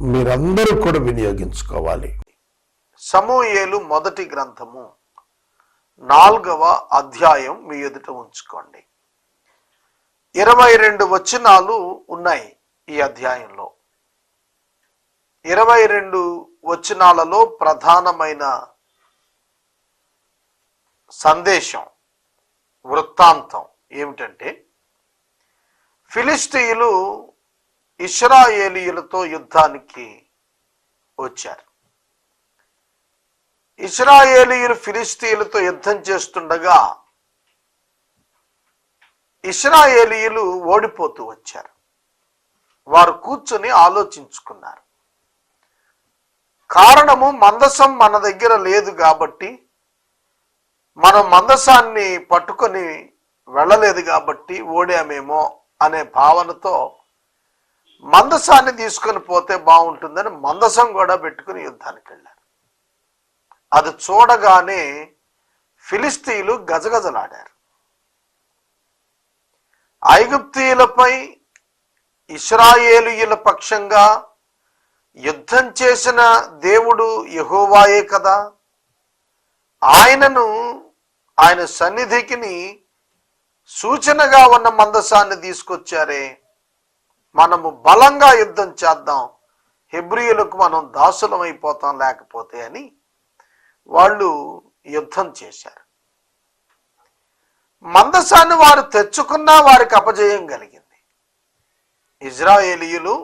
మీరందరూ కూడా వినియోగించుకోవాలి. సమూయేలు మొదటి గ్రంథము నాలుగవ అధ్యాయం మీ ఎదుట ఉంచుకోండి. ఇరవై రెండు వచనాలు ఉన్నాయి ఈ అధ్యాయంలో. ఇరవై రెండు వచనాలలో ప్రధానమైన సందేశం వృత్తాంతం ఏమిటంటే ఫిలిస్టీయులు ఇస్రాయేలీయులతో యుద్ధానికి వచ్చారు. ఇస్రాయేలీయులు ఫిలిస్తీన్లతో యుద్ధం చేస్తుండగా ఇస్రాయేలీయులు ఓడిపోతూ వచ్చారు. వారు కూర్చొని ఆలోచించుకున్నారు. కారణము మందసం మన దగ్గర లేదు కాబట్టి మనం మందసాన్ని పట్టుకొని వెళ్ళలేదు కాబట్టి ఓడామేమో అనే భావనతో మందసాన్ని తీసుకొని పోతే బాగుంటుందని మందసం కూడా పెట్టుకుని యుద్ధానికి వెళ్ళారు. అది చూడగానే ఫిలిస్తీన్లు గజగజలాడారు. ఐగుప్తీయులపై ఇస్రాయేలీయుల పక్షంగా యుద్ధం చేసిన దేవుడు యహోవాయే కదా. ఆయనను ఆయన సన్నిధికిని సూచనగా ఉన్న మందసాన్ని తీసుకొచ్చారే మనము బలంగా యుద్ధం చేద్దాం. హెబ్రియులకు మనం దాసులం అయిపోతాం లేకపోతే అని వాళ్ళు యుద్ధం చేశారు. మందసాన్ని వారు తెచ్చుకున్నా వారికి అపజయం కలిగింది. ఇజ్రాయేలీయులు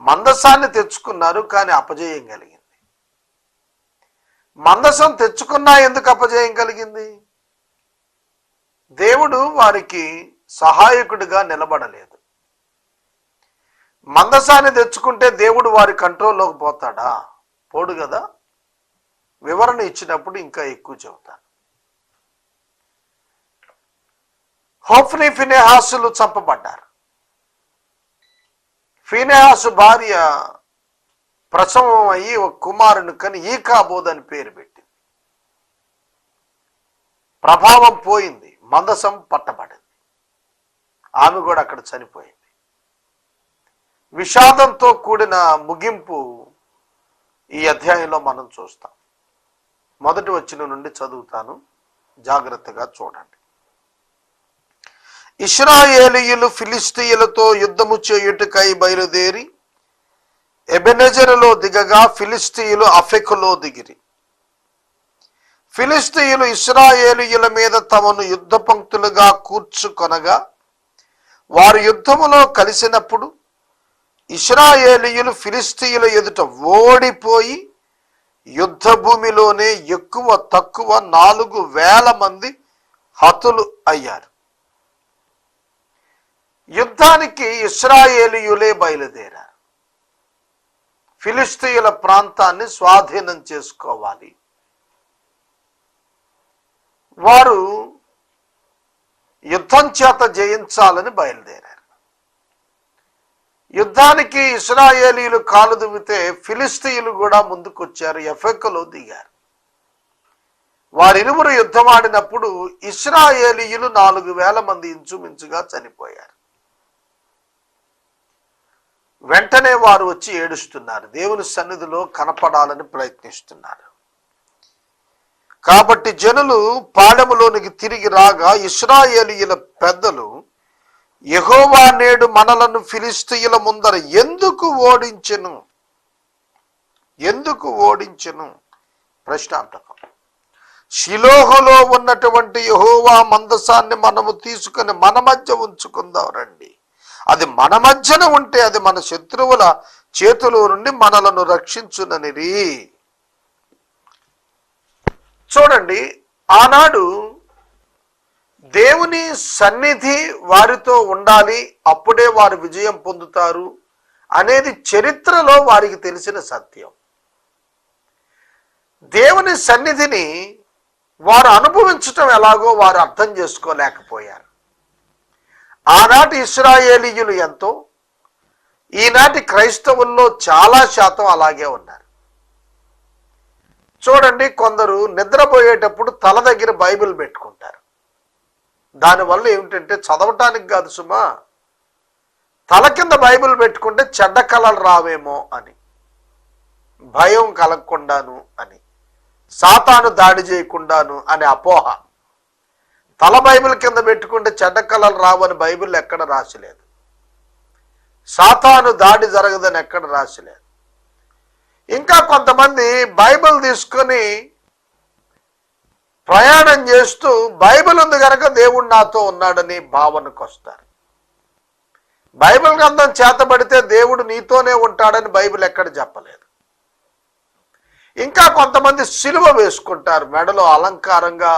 మందసాన్ని తెచ్చుకున్నారు కానీ అపజయం కలిగింది. మందసం తెచ్చుకున్నా ఎందుకు అపజయం కలిగింది? దేవుడు వారికి సహాయకుడిగా నిలబడలేదు. మందసాన్ని తెచ్చుకుంటే దేవుడు వారి కంట్రోల్లోకి పోతాడా? పోడు కదా. వివరణ ఇచ్చినప్పుడు ఇంకా ఎక్కువ చెబుతాను. హోఫ్ని ఫినేహాసులు చంపబడ్డారు. ఫినేహాసు భార్య ప్రసవం అయ్యి ఒక కుమారుని కని ఈకాబోద్ అని పేరు పెట్టింది. ప్రభావం పోయింది. మందసం పట్టబడింది. ఆమె కూడా అక్కడ చనిపోయింది. విషాదంతో కూడిన ముగింపు ఈ అధ్యాయంలో మనం చూస్తాం. మొదటి వచ్చిన నుండి చదువుతాను. జాగ్రత్తగా చూడండి. ఇస్రాయేలీయులు ఫిలిస్తీయులతో యుద్ధము చేయుటకై బయలుదేరి ఎబెనెజరులో దిగగా ఫిలిస్తీయులు అఫెకులో దిగిరి. ఫిలిస్తీయులు ఇస్రాయేలీయుల మీద తమను యుద్ధ పంక్తులుగా కూర్చుకొనగా వారు యుద్ధములో కలిసినప్పుడు ఇస్రాయేలీయులు ఫిలిస్తీయుల ఎదుట ఓడిపోయి యుద్ధ భూమిలోనే ఎక్కువ తక్కువ నాలుగు వేల మంది హతులు అయ్యారు. యుద్ధానికి ఇస్రాయేలీయులే బయలుదేరారు. ఫిలిస్తీయుల ప్రాంతాన్ని స్వాధీనం చేసుకోవాలి. వారు యుద్ధం చేత జయించాలని బయలుదేరారు. యుద్ధానికి ఇస్రాయేలీలు కాలు దువ్వితే ఫిలిస్తీన్లు కూడా ముందుకొచ్చారు ఎఫెక్కలో దిగారు. వారిరువురు యుద్ధమాడినప్పుడు ఇస్రాయేలీయులు నాలుగు వేల మంది ఇంచుమించుగా చనిపోయారు. వెంటనే వారు వచ్చి ఏడుస్తున్నారు దేవుని సన్నిధిలో కనపడాలని ప్రయత్నిస్తున్నారు. కాబట్టి జనులు పాడెములోనికి తిరిగి రాగా ఇస్రాయేలీయుల పెద్దలు యహోవా నేడు మనలను ఫిలిస్తీయుల ముందర ఎందుకు ఓడించెను? ఎందుకు ఓడించెను? ప్రశ్నార్థకం. శిలోహలో ఉన్నటువంటి యహోవా మందసాన్ని మనము తీసుకుని మన మధ్య ఉంచుకుందాం రండి. అది మన మధ్యన ఉంటే అది మన శత్రువుల చేతిలో నుండి మనలను రక్షించుననిరి. చూడండి ఆనాడు దేవుని సన్నిధి వారితో ఉండాలి అప్పుడే వారు విజయం పొందుతారు అనేది చరిత్రలో వారికి తెలిసిన సత్యం. దేవుని సన్నిధిని వారు అనుభవించటం ఎలాగో వారు అర్థం చేసుకోలేకపోయారు. ఆనాటి ఇస్రాయేలీయులు ఎంతో ఈనాటి క్రైస్తవుల్లో చాలా శాతం అలాగే ఉన్నారు. చూడండి కొందరు నిద్రపోయేటప్పుడు తల దగ్గర బైబిల్ పెట్టుకుంటారు. దానివల్ల ఏమిటంటే చదవటానికి కాదు సుమా. తల కింద బైబిల్ పెట్టుకుంటే చెడ్డ కళలు రావేమో అని. భయం కలగకుండాను అని. సాతాను దాడి చేయకుండాను అనే అపోహ. తల బైబిల్ కింద పెట్టుకుంటే చెడ్డ కళలు రావని బైబిల్ ఎక్కడ రాసిలేదు. సాతాను దాడి జరగదని ఎక్కడ రాసిలేదు. ఇంకా కొంతమంది బైబిల్ తీసుకొని ప్రయాణం చేస్తూ బైబిల్ ఉంది కనుక దేవుడు నాతో ఉన్నాడని భావనకు వస్తారు. బైబిల్ గ్రంథం చేతబడితే దేవుడు నీతోనే ఉంటాడని బైబిల్ ఎక్కడ చెప్పలేదు. ఇంకా కొంతమంది సిలువ వేసుకుంటారు మెడలో అలంకారంగా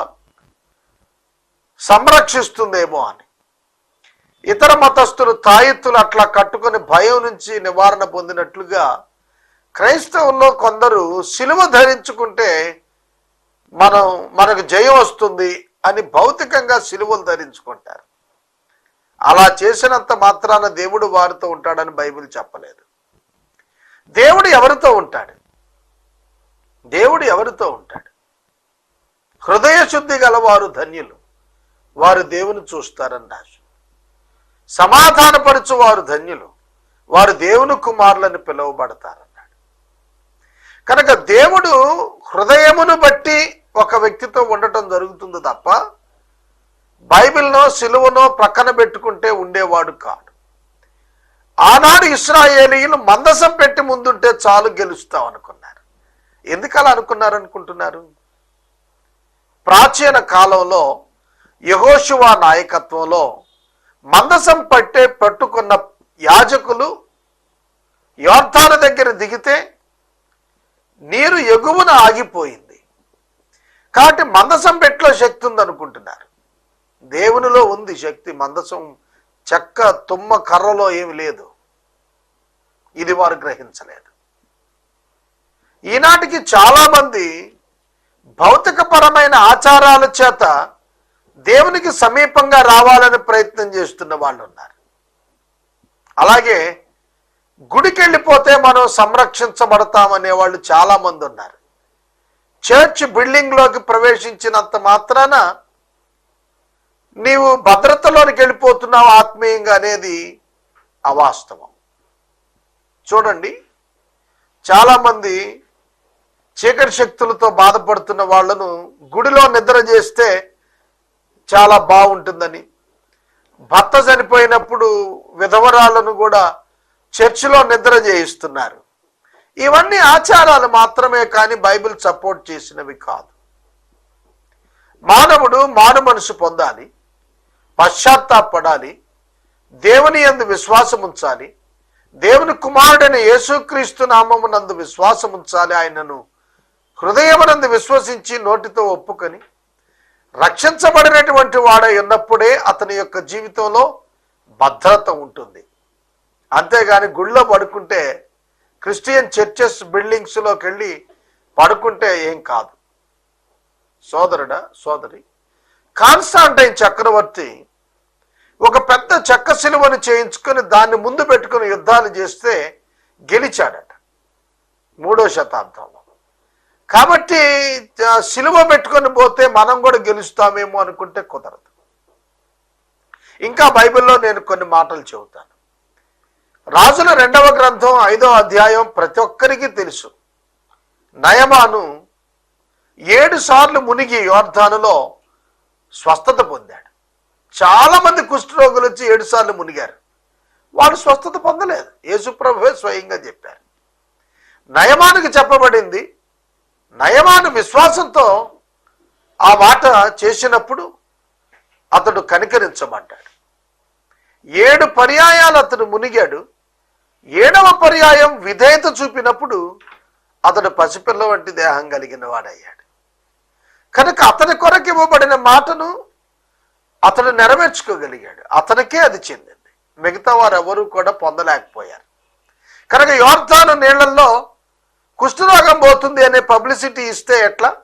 సంరక్షిస్తుందేమో అని. ఇతర మతస్థులు తాయెత్తులు అట్లా కట్టుకొని భయం నుంచి నివారణ పొందినట్లుగా క్రైస్తవుల్లో కొందరు సిలువ ధరించుకుంటే మనం మనకు జయం వస్తుంది అని భౌతికంగా సిలువలు ధరించుకుంటారు. అలా చేసినంత మాత్రాన దేవుడు వారితో ఉంటాడని బైబిల్ చెప్పలేదు. దేవుడు ఎవరితో ఉంటాడు? దేవుడు ఎవరితో ఉంటాడు? హృదయ శుద్ధి గలవారు ధన్యులు. వారు దేవుని చూస్తారని రాజు సమాధానపరచు వారు ధన్యులు. వారు దేవుని కుమారులను పిలువబడతారన్నాడు. కనుక దేవుడు హృదయమును బట్టి ఒక వ్యక్తితో ఉండటం జరుగుతుంది తప్ప బైబిల్నో సిలువనో ప్రక్కన పెట్టుకుంటే ఉండేవాడు కాడు. ఆనాడు ఇస్రాయేలీలు మందసం పెట్టి ముందుంటే చాలు గెలుస్తాం అనుకున్నారు. ఎందుకు అలా అనుకున్నారు అనుకుంటున్నారు ప్రాచీన కాలంలో యహోశువా నాయకత్వంలో మందసం పట్టే పట్టుకున్న యాజకులు యోర్ధాన దగ్గర దిగితే నీరు ఎగువన ఆగిపోయింది. కాబట్టి మందసం పెట్లో శక్తి ఉందనుకుంటున్నారు. దేవునిలో ఉంది శక్తి మందసం చెక్క తుమ్మ కర్రలో ఏమి లేదు. ఇది వారు గ్రహించలేదు. ఈనాటికి చాలామంది భౌతికపరమైన ఆచారాల చేత దేవునికి సమీపంగా రావాలని ప్రయత్నం చేస్తున్న వాళ్ళు ఉన్నారు అలాగే గుడికి వెళ్ళిపోతే మనం సంరక్షించబడతామనే వాళ్ళు చాలామంది ఉన్నారు. చర్చ్ బిల్డింగ్లోకి ప్రవేశించినంత మాత్రాన నీవు భద్రతలోనికి వెళ్ళిపోతున్నావు ఆత్మీయంగా అనేది అవాస్తవం. చూడండి చాలామంది చీకటి శక్తులతో బాధపడుతున్న వాళ్ళను గుడిలో నిద్ర చేస్తే చాలా బాగుంటుందని. భర్త చనిపోయినప్పుడు విధవరాలను కూడా చర్చిలో నిద్ర చేయిస్తున్నారు. ఇవన్నీ ఆచారాలు మాత్రమే కానీ బైబిల్ సపోర్ట్ చేసినవి కాదు. మానవుడు మాను మనసు పొందాలి పశ్చాత్తాపడాలి దేవుని యందు విశ్వాసం ఉంచాలి దేవుని కుమారుడైన యేసుక్రీస్తు నామమునందు విశ్వాసం ఉంచాలి ఆయనను హృదయమునందు విశ్వసించి నోటితో ఒప్పుకొని రక్షించబడినటువంటి వాడై ఉన్నప్పుడే అతని యొక్క జీవితంలో భద్రత ఉంటుంది. అంతేగాని గుళ్ళో పడుకుంటే క్రిస్టియన్ చర్చెస్ బిల్డింగ్స్లోకి వెళ్ళి పడుకుంటే ఏం కాదు. సోదరుడా సోదరి కాన్స్టాంటైన్ చక్రవర్తి ఒక పెద్ద చెక్క సిలువను చేయించుకొని దాన్ని ముందు పెట్టుకుని యుద్ధాలు చేస్తే గెలిచాడట మూడో శతాబ్దంలో. కాబట్టి సిలువ పెట్టుకొని పోతే మనం కూడా గెలుస్తామేమో అనుకుంటే కుదరదు. ఇంకా బైబిల్లో నేను కొన్ని మాటలు చెబుతాను. రాజుల రెండవ గ్రంథం ఐదో అధ్యాయం ప్రతి ఒక్కరికి తెలుసు. నయమాను ఏడు సార్లు మునిగి యోర్ధానులో స్వస్థత పొందాడు. చాలా మంది కుష్ఠరోగులు వచ్చి ఏడు సార్లు మునిగారు. వాళ్ళు స్వస్థత పొందలేదు. యేసుప్రభువే స్వయంగా చెప్పారు. నయమానికి చెప్పబడింది నయమాను విశ్వాసంతో ఆ మాట చేసినప్పుడు అతడు కనికరించమంటాడు ఏడు పర్యాయాలు అతడు మునిగాడు. ఏడవ పర్యాయం విధేయత చూపినప్పుడు అతడు పసిపిల్ల వంటి దేహం కలిగిన వాడయ్యాడు. కనుక అతని కొరకు ఇవ్వబడిన మాటను అతడు నెరవేర్చుకోగలిగాడు. అతనికే అది చెందింది. మిగతా వారు ఎవరూ కూడా పొందలేకపోయారు. కనుక యోర్ధాను నీళ్ళలో కుష్ఠరోగం పోతుంది అనే పబ్లిసిటీ ఇస్తే ఎట్లా?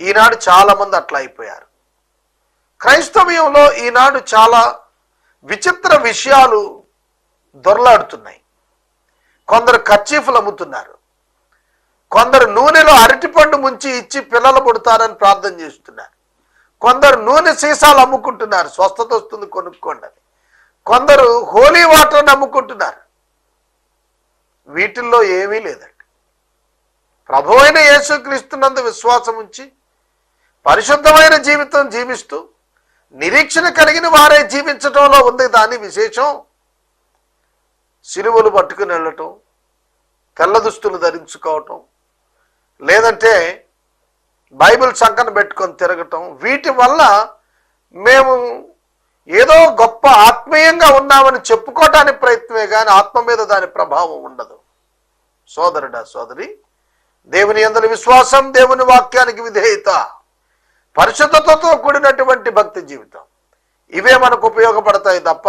ఈనాడు చాలా మంది అట్లా అయిపోయారు. క్రైస్తవ్యంలో ఈనాడు చాలా విచిత్ర విషయాలు దొరలాడుతున్నాయి. కొందరు కర్చీఫ్లు అమ్ముతున్నారు. కొందరు నూనెలో అరటిపండు ముంచి ఇచ్చి పిల్లలు పుడతారని ప్రార్థన చేస్తున్నారు. కొందరు నూనె సీసాలు అమ్ముకుంటున్నారు. స్వస్థత వస్తుంది కొనుక్కోండి అని. కొందరు హోలీ వాటర్ని అమ్ముకుంటున్నారు వీటిల్లో ఏమీ లేదండి. ప్రభు అయిన యేసుక్రీస్తునందు విశ్వాసం ఉంచి పరిశుద్ధమైన జీవితం జీవిస్తూ నిరీక్షణ కలిగిన వారే జీవించటంలో ఉంది దాని విశేషం. సిలువలు పట్టుకుని వెళ్ళటం తెల్ల దుస్తులు ధరించుకోవటం లేదంటే బైబిల్ సంకన పెట్టుకొని తిరగటం వీటి వల్ల మేము ఏదో గొప్ప ఆత్మీయంగా ఉన్నామని చెప్పుకోవటానికి ప్రయత్నమే కానీ ఆత్మ మీద దాని ప్రభావం ఉండదు. సోదరుడా సోదరి దేవుని అందరి విశ్వాసం దేవుని వాక్యానికి విధేయత పరిశుద్ధతతో కూడినటువంటి భక్తి జీవితం. ఇవే మనకు ఉపయోగపడతాయి తప్ప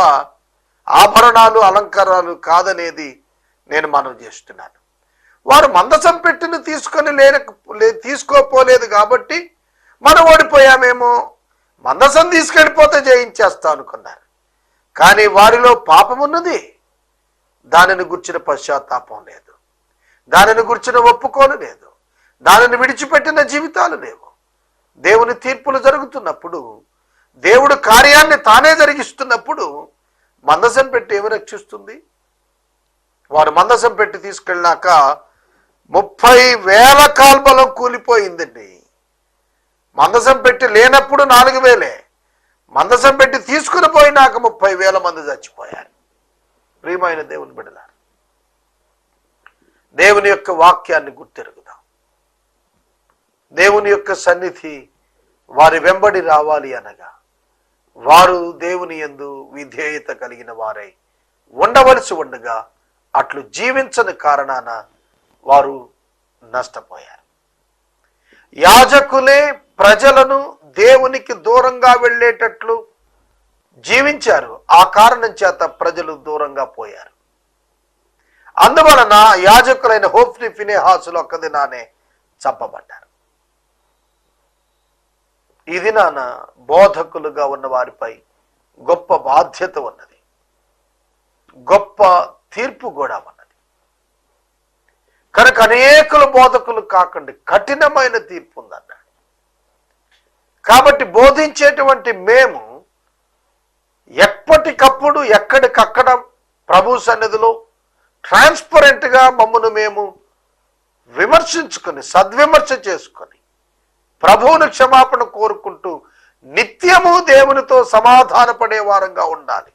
ఆభరణాలు అలంకారాలు కాదనేది నేను మనం చేస్తున్నాను. వారు మందసం పెట్టిన తీసుకొని లేన లే- తీసుకోపోలేదు కాబట్టి మనం ఓడిపోయామేమో. మందసం తీసుకెళ్ళిపోతే జయించేస్తా అనుకున్నారు. కానీ వారిలో పాపం ఉన్నది. దానిని గుర్చిన పశ్చాత్తాపం లేదు. దానిని గుర్చిన ఒప్పుకోలు లేదు. దానిని విడిచిపెట్టిన జీవితాలు లేవు. దేవుని తీర్పులు జరుగుతున్నప్పుడు దేవుడు కార్యాన్ని తానే జరిగిస్తున్నప్పుడు మందసం పెట్టి ఏమి రక్షిస్తుంది? వారు మందసం పెట్టి తీసుకెళ్ళినాక ముప్పై వేల కాల్బలం కూలిపోయిందండి. మందసం పెట్టి లేనప్పుడు నాలుగు వేలే. మందసం పెట్టి తీసుకుని పోయినాక ముప్పై వేల మంది చచ్చిపోయారు. ప్రియమైన దేవుని బిడలారు దేవుని యొక్క వాక్యాన్ని గుర్తెరుగుదాం. దేవుని యొక్క సన్నిధి వారి వెంబడి రావాలి అనగా వారు దేవుని యందు విధేయత కలిగిన వారై ఉండవలసి ఉండగా అట్లు జీవించని కారణాన వారు నష్టపోయారు. యాజకులే ప్రజలను దేవునికి దూరంగా వెళ్ళేటట్లు జీవించారు. ఆ కారణం చేత ప్రజలు దూరంగా పోయారు. అందువలన యాజకులైన హోఫ్ని ఫినేహాసులు ఒక్కదినానే చంపబడ్డారు. ఇది నాన్న బోధకులుగా ఉన్న వారిపై గొప్ప బాధ్యత ఉన్నది. గొప్ప తీర్పు కూడా ఉన్నది. కనుక అనేకులు బోధకులు కాకండి కఠినమైన తీర్పు ఉందన్నాడు. కాబట్టి బోధించేటువంటి మేము ఎప్పటికప్పుడు ఎక్కడికక్కడ ప్రభు సన్నిధిలో ట్రాన్స్పరెంట్గా మమ్మను మేము విమర్శించుకొని సద్విమర్శ చేసుకొని ప్రభువును క్షమాపణ కోరుకుంటూ నిత్యము దేవునితో సమాధానపడే వారంగా ఉండాలి.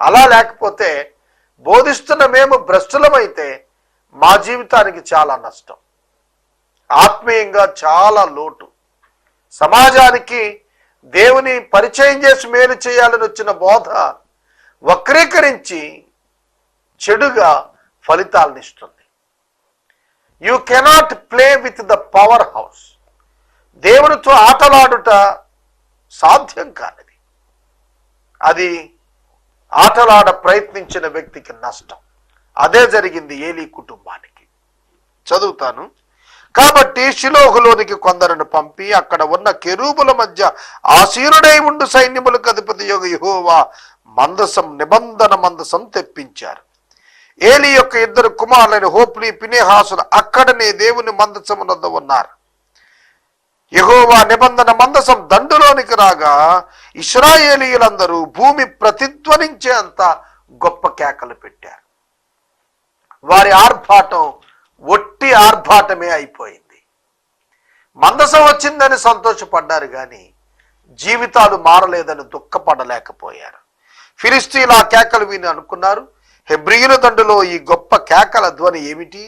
అలా లేకపోతే బోధిస్తున్న మేము భ్రష్టులమైతే మా జీవితానికి చాలా నష్టం. ఆత్మీయంగా చాలా లోటు. సమాజానికి దేవుని పరిచయం చేసి మేలు చేయాలని వచ్చిన బోధ వక్రీకరించి చెడుగా ఫలితాలను ఇస్తుంది. You cannot play with the power house దేవునితో ఆటలాడుట సాధ్యం కానిది. అది ఆటలాడ ప్రయత్నించిన వ్యక్తికి నష్టం. అదే జరిగింది ఏలీ కుటుంబానికి. చదువుతాను. కాబట్టి శిలోహులోనికి కొందరును పంపి అక్కడ ఉన్న కెరూబుల మధ్య ఆశీనుడై ఉండు సైన్యములకు అధిపతి యోగ యుహోవా మందసం నిబంధన మందసం తెప్పించారు. ఏలి యొక్క ఇద్దరు కుమారులైన హోప్లీ పినేహాసులు అక్కడనే దేవుని మందసమునందు ఉన్నారు. యహోవా నిబంధన మందసం దండులోనికి రాగా ఇస్రాయేలీలందరూ భూమి ప్రతిధ్వనించేంత గొప్ప కేకలు పెట్టారు. వారి ఆర్భాటం ఒట్టి ఆర్భాటమే అయిపోయింది. మందసం వచ్చిందని సంతోషపడ్డారు కానీ జీవితాలు మారలేదని దుఃఖపడలేకపోయారు. ఫిలిస్తీన్ ఆ కేకలు విని అనుకున్నారు హెబ్రియుల దండులో ఈ గొప్ప కేకల ధ్వని ఏమిటి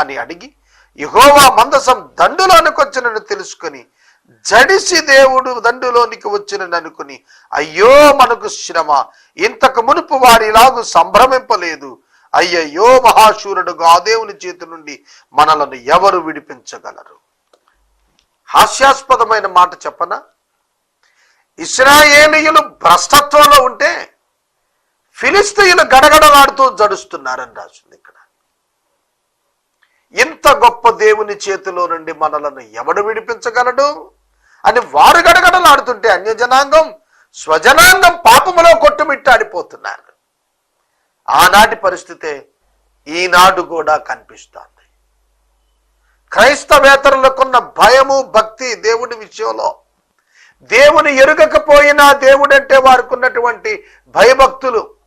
అని అడిగి యహోవా మందసం దండులోనికి వచ్చినని తెలుసుకుని జడిసి దేవుడు దండులోనికి వచ్చినని అనుకుని అయ్యో మనకు శ్రమ ఇంతకు మునుపు వారిలాగు సంభ్రమింపలేదు. అయ్యయ్యో మహాశూరుడుగా ఆ దేవుని చేతి నుండి మనలను ఎవరు విడిపించగలరు? హాస్యాస్పదమైన మాట చెప్పనా? ఇస్రాయేలీయులు భ్రష్టత్వంలో ఉంటే ఫిలిస్తీయులు గడగడలాడుతూ జడుస్తున్నారని రాసింది ఇక్కడ. ఇంత గొప్ప దేవుని చేతిలో నుండి మనలను ఎవడు విడిపించగలడు? అని వారు గడగడలాడుతుంటే అన్యజనాంగం స్వజనాంగం పాపములో కొట్టుమిట్టాడిపోతున్నారు ఆనాటి పరిస్థితే ఈనాడు కూడా కనిపిస్తోంది. క్రైస్తవేతరులకున్న భయము భక్తి దేవుని విషయంలో. దేవుని ఎరుగకపోయినా దేవుడంటే వారికి ఉన్నటువంటి భయభక్తులు.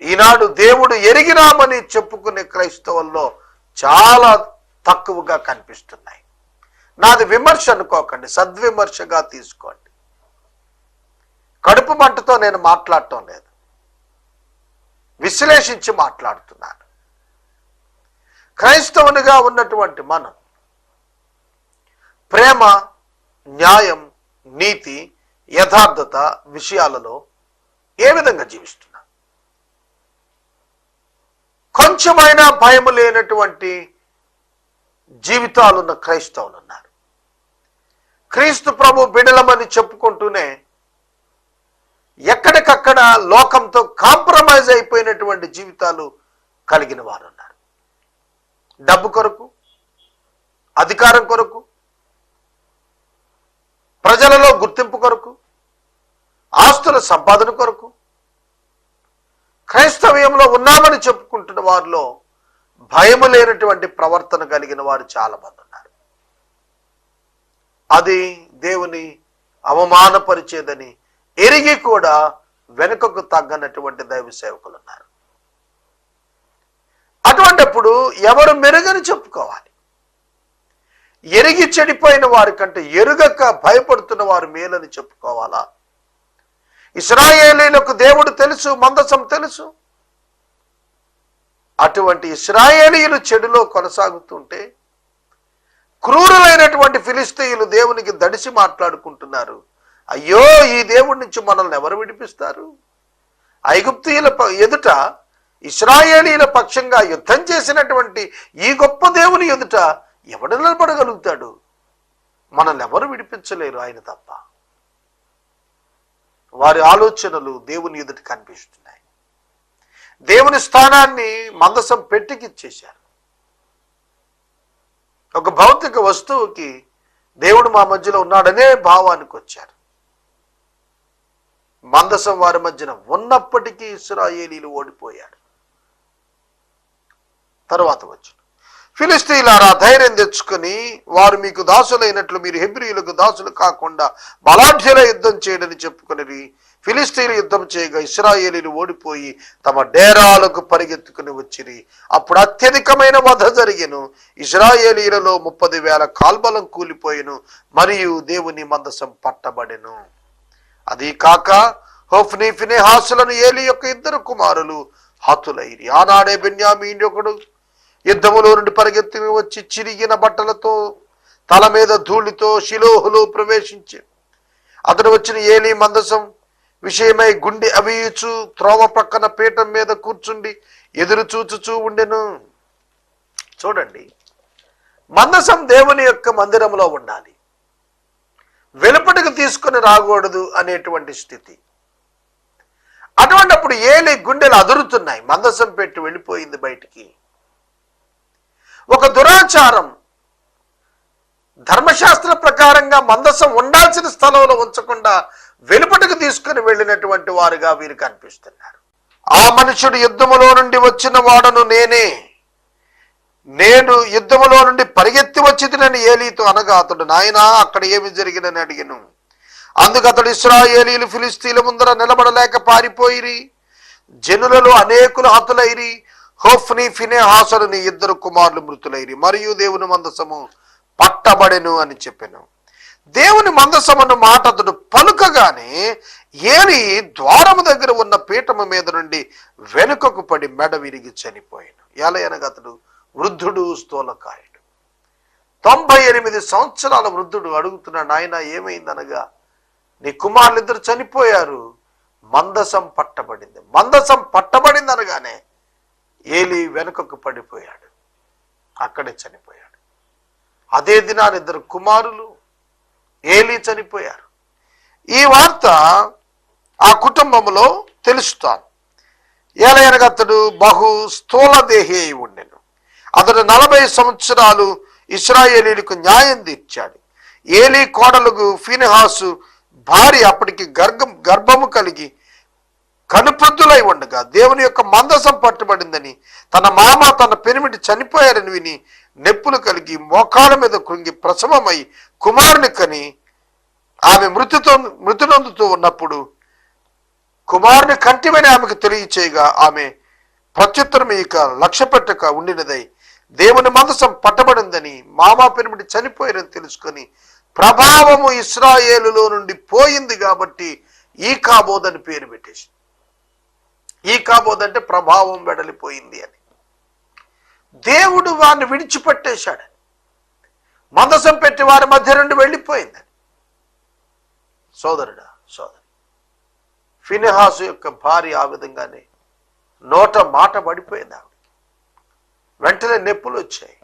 ఈనాడు దేవుడు ఎరిగినామని చెప్పుకునే క్రైస్తవుల్లో చాలా తక్కువగా కనిపిస్తున్నాయి. నాది విమర్శ అనుకోకండి సద్విమర్శగా తీసుకోండి. కడుపు మంటతో నేను మాట్లాడటం లేదు. విశ్లేషించి మాట్లాడుతున్నాను. క్రైస్తవునిగా ఉన్నటువంటి మనం ప్రేమ న్యాయం నీతి యథార్థత విషయాలలో ఏ విధంగా జీవిస్తున్నాం? కొంచెమైనా భయము లేనటువంటి జీవితాలున్న క్రైస్తవులు ఉన్నారు క్రీస్తు ప్రభు బిడలమని చెప్పుకుంటూనే ఎక్కడికక్కడ లోకంతో కాంప్రమైజ్ అయిపోయినటువంటి జీవితాలు కలిగిన వారు ఉన్నారు డబ్బు కొరకు అధికారం కొరకు ప్రజలలో గుర్తింపు కొరకు ఆస్తుల సంపాదన కొరకు క్రైస్తవ్యంలో ఉన్నామని చెప్పుకుంటున్న వారిలో భయము లేనటువంటి ప్రవర్తన కలిగిన వారు చాలా మంది ఉన్నారు. అది దేవుని అవమానపరిచేదని ఎరిగి కూడా వెనుకకు తగ్గనటువంటి దైవ సేవకులు ఉన్నారు. అటువంటిప్పుడు ఎవరు మెరుగని చెప్పుకోవాలి? ఎరిగి చెడిపోయిన వారి కంటే ఎరుగక భయపడుతున్న వారు మేలని చెప్పుకోవాలా? ఇస్రాయేలీలకు దేవుడు తెలుసు మందసం తెలుసు. అటువంటి ఇస్రాయేలీయులు చెడులో కొనసాగుతుంటే క్రూరులైనటువంటి ఫిలిస్తీయులు దేవునికి దడిసి మాట్లాడుకుంటున్నారు. అయ్యో ఈ దేవుడి నుంచి మనల్ని ఎవరు విడిపిస్తారు? ఐగుప్తీయుల ఎదుట ఇస్రాయేలీల పక్షంగా యుద్ధం చేసినటువంటి ఈ గొప్ప దేవుని ఎదుట ఎవడు నిలబడగలుగుతాడు? మనల్ని ఎవరు విడిపించలేరు ఆయన తప్ప. వారి ఆలోచనలు దేవుని ఎదుటి కనిపిస్తున్నాయి. దేవుని స్థానాన్ని మందసం పెట్టికిచ్చేశారు. ఒక భౌతిక వస్తువుకి దేవుడు మా మధ్యలో ఉన్నాడనే భావానికి వచ్చారు. మందసం వారి మధ్యన ఉన్నప్పటికీ ఇస్రాయేలీలు ఓడిపోయాడు తర్వాత వచ్చిన ఫిలిస్తీన్లారా ధైర్యం తెచ్చుకుని వారు మీకు దాసులైనట్లు మీరు హెబ్రియులకు దాసులు కాకుండా బలాఢ్యుల యుద్ధం చేయడని చెప్పుకుని ఫిలిస్తీన్ యుద్ధం చేయగా ఇస్రాయేలీలు ఓడిపోయి తమ డేరాలకు పరిగెత్తుకుని వచ్చిరి. అప్పుడు అత్యధికమైన వధ జరిగిను. ఇస్రాయేలీలలో ముప్పది వేల కాల్బలం కూలిపోయెను. మరియు దేవుని మందసం పట్టబడెను. అది కాక హోఫ్ని ఫినేహాసులను ఏలి యొక్క ఇద్దరు కుమారులు హతులైరి. ఆనాడే బెన్యామీన్ ఒకడు యుద్ధములో నుండి పరిగెత్తి వచ్చి చిరిగిన బట్టలతో తల మీద ధూళితో శిలోహులో ప్రవేశించి అతడు వచ్చిన ఏలి మందసం విషయమై గుండె అవియుచు త్రోవ ప్రక్కన పీఠం మీద కూర్చుండి ఎదురు చూచుచూ ఉండెను. చూడండి మందసం దేవుని యొక్క మందిరంలో ఉండాలి. వెలుపటికి తీసుకుని రాకూడదు అనేటువంటి స్థితి. అటువంటిప్పుడు ఏలి గుండెలు అదురుతున్నాయి. మందసం పెట్టి వెళ్ళిపోయింది బయటికి. ఒక దురాచారం. ధర్మశాస్త్ర ప్రకారంగా మందసం ఉండాల్సిన స్థలంలో ఉంచకుండా వెలుపటకు తీసుకుని వెళ్ళినటువంటి వారుగా వీరు కనిపిస్తున్నారు. ఆ మనుషుడు యుద్ధములో నుండి వచ్చిన వాడను నేనే. నేను యుద్ధములో నుండి పరిగెత్తి వచ్చిందని ఏలీతో అనగా అతడు నాయనా అక్కడ ఏమి జరిగినని అడిగిను. అందుకు అతడు ఇస్రాయేలీలు ఫిలిస్తీన్ల ముందర నిలబడలేక పారిపోయిరి. జనులలో అనేకులు హతులైరి. హోఫ్ని ఫినే ఇద్దరు కుమారులు మృతులైరి. మరియు దేవుని మందసము పట్టబడెను అని చెప్పాను. దేవుని మందసమును మాట అతడు పలుకగానే ఏలి ద్వారము దగ్గర ఉన్న పీఠము మీద నుండి వెనుకకు పడి మెడ విరిగి చనిపోయాను ఎలయనగా అతడు వృద్ధుడు స్థూలకాయుడు. తొంభై ఎనిమిది సంవత్సరాల వృద్ధుడు అడుగుతున్నాడు ఆయన ఏమైందనగా? నీ కుమారులిద్దరు చనిపోయారు. మందసం పట్టబడింది. మందసం పట్టబడింది అనగానే ఏలి వెనుకకు పడిపోయాడు. అక్కడే చనిపోయాడు. అదే దినాన ఇద్దరు కుమారులు ఏలి చనిపోయారు. ఈ వార్త ఆ కుటుంబంలో తెలుస్తాను. ఏలయనగా అతడు బహు స్థూలదేహి అయి ఉండెను. అతడు నలభై సంవత్సరాలు ఇస్రాయేలీలకు న్యాయం తీర్చాడు. ఏలీ కోడలకు ఫినిహాసు భార్య అప్పటికి గర్భం గర్భము కలిగి కనుపృద్ధులై ఉండగా దేవుని యొక్క మందసం పట్టుబడిందని తన మామ తన పెనిమిటి చనిపోయారని విని నెప్పులు కలిగి మోకాళ్ళ మీద కృంగి ప్రసవమై కుమారుని కని ఆమె మృతితో మృతినందుతూ ఉన్నప్పుడు కుమారుని కంటివని ఆమెకు తెలియచేయగా ఆమె ప్రత్యుత్తరం ఇక లక్ష్య పెట్టక ఉండినదై దేవుని మందసం పట్టబడిందని మామా పెనిమిటి చనిపోయారని తెలుసుకొని ప్రభావము ఇస్రాయేలులో నుండి పోయింది కాబట్టి ఈ కాబోదని పేరు పెట్టేసి ఈ కాబోదంటే ప్రభావం వెడలిపోయింది అని. దేవుడు వారిని విడిచిపెట్టేశాడు. మందసం పెట్టి వారి మధ్య నుండి వెళ్ళిపోయిందని సోదరుడా సోదరు ఫినిహాసు యొక్క భార్య ఆ విధంగానే నోట మాట పడిపోయింది ఆవిడకి. వెంటనే నొప్పులు వచ్చాయి.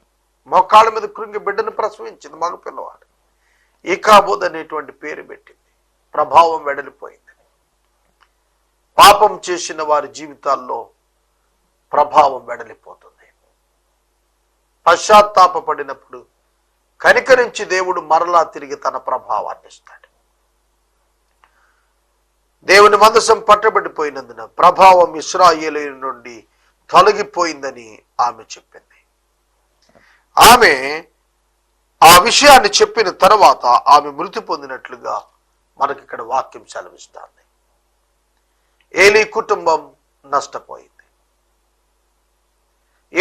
మొక్కాళ్ళ మీద కృంగి బిడ్డను ప్రసవించింది మగపిల్లవాడు ఈకాబోద్ అనేటువంటి పేరు పెట్టింది. ప్రభావం వెడలిపోయింది. పాపం చేసిన వారి జీవితాల్లో ప్రభావం వెడలిపోతుంది. పశ్చాత్తాపడినప్పుడు కనికరించి దేవుడు మరలా తిరిగి తన ప్రభావాన్ని ఇస్తాడు. దేవుని మందసం పట్టబడిపోయినందున ప్రభావం ఇస్రాయేలు నుండి తొలగిపోయిందని ఆమె చెప్పింది. ఆమె ఆ విషయాన్ని చెప్పిన తర్వాత ఆమె మృతి పొందినట్లుగా మనకి ఇక్కడ వాక్యం సెలవిస్తుంది. ఏలీ కుటుంబం నష్టపోయింది.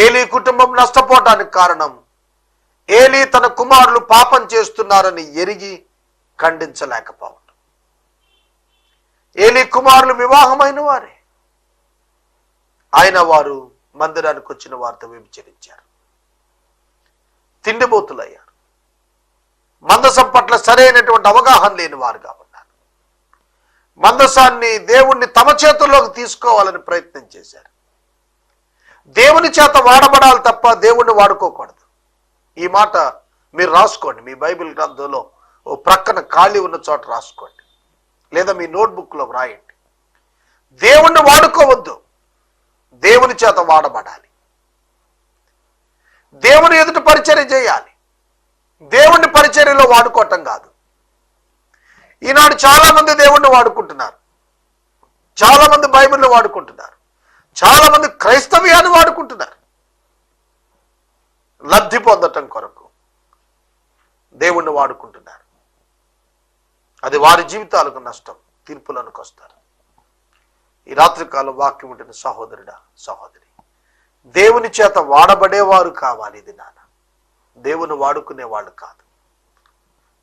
ఏలీ కుటుంబం నష్టపోవటానికి కారణం ఏలీ తన కుమారులు పాపం చేస్తున్నారని ఎరిగి ఖండించలేకపోవడం ఏలీ కుమారులు వివాహమైన వారే. ఆయన వారు మందిరానికి వచ్చిన వారితో వ్యభిచరించారు. తిండిబోతులయ్యారు. మందసం పట్ల సరైనటువంటి అవగాహన లేని వారు కాబట్టి మందసాన్ని దేవుణ్ణి తమ చేతుల్లోకి తీసుకోవాలని ప్రయత్నం చేశారు. దేవుని చేత వాడబడాలి తప్ప దేవుణ్ణి వాడుకోకూడదు. ఈ మాట మీరు రాసుకోండి. మీ బైబిల్ గ్రంథంలో ఓ ప్రక్కన ఖాళీ ఉన్న చోట రాసుకోండి. లేదా మీ నోట్బుక్లో రాయండి దేవుణ్ణి వాడుకోవద్దు. దేవుని చేత వాడబడాలి. దేవుని ఎదుట పరిచర్య చేయాలి. దేవుణ్ణి పరిచర్యలో వాడుకోవటం కాదు. ఈనాడు చాలా మంది దేవుణ్ణి వాడుకుంటున్నారు. చాలా మంది బైబిల్ని వాడుకుంటున్నారు. చాలా మంది క్రైస్తవ్యాన్ని వాడుకుంటున్నారు. లబ్ధి పొందటం కొరకు దేవుణ్ణి వాడుకుంటున్నారు. అది వారి జీవితాలకు నష్టం తీర్పులకు వస్తారు ఈ రాత్రికాలం వాక్యం ఉంటున్న సహోదరుడా సహోదరి దేవుని చేత వాడబడేవారు కావాలి ఇది నాన్న. దేవుని వాడుకునే వాళ్ళు కాదు.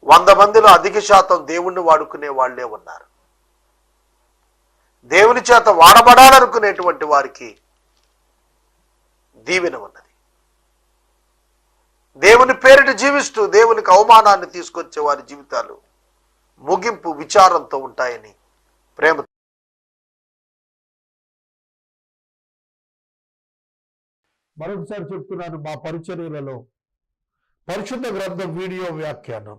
వంద మందిలో అధిక శాతం దేవుణ్ణి వాడుకునే వాళ్ళే ఉన్నారు. దేవుని చేత వాడబడాలనుకునేటువంటి వారికి దీవెన ఉన్నది. దేవుని పేరిట జీవిస్తూ దేవునికి అవమానాన్ని తీసుకొచ్చే వారి జీవితాలు ముగింపు విచారంతో ఉంటాయని ప్రేమ మరొకసారి చెప్తున్నాను మా పరిచర్యలలో పరిశుద్ధ గ్రంథం వీడియో వ్యాఖ్యానం.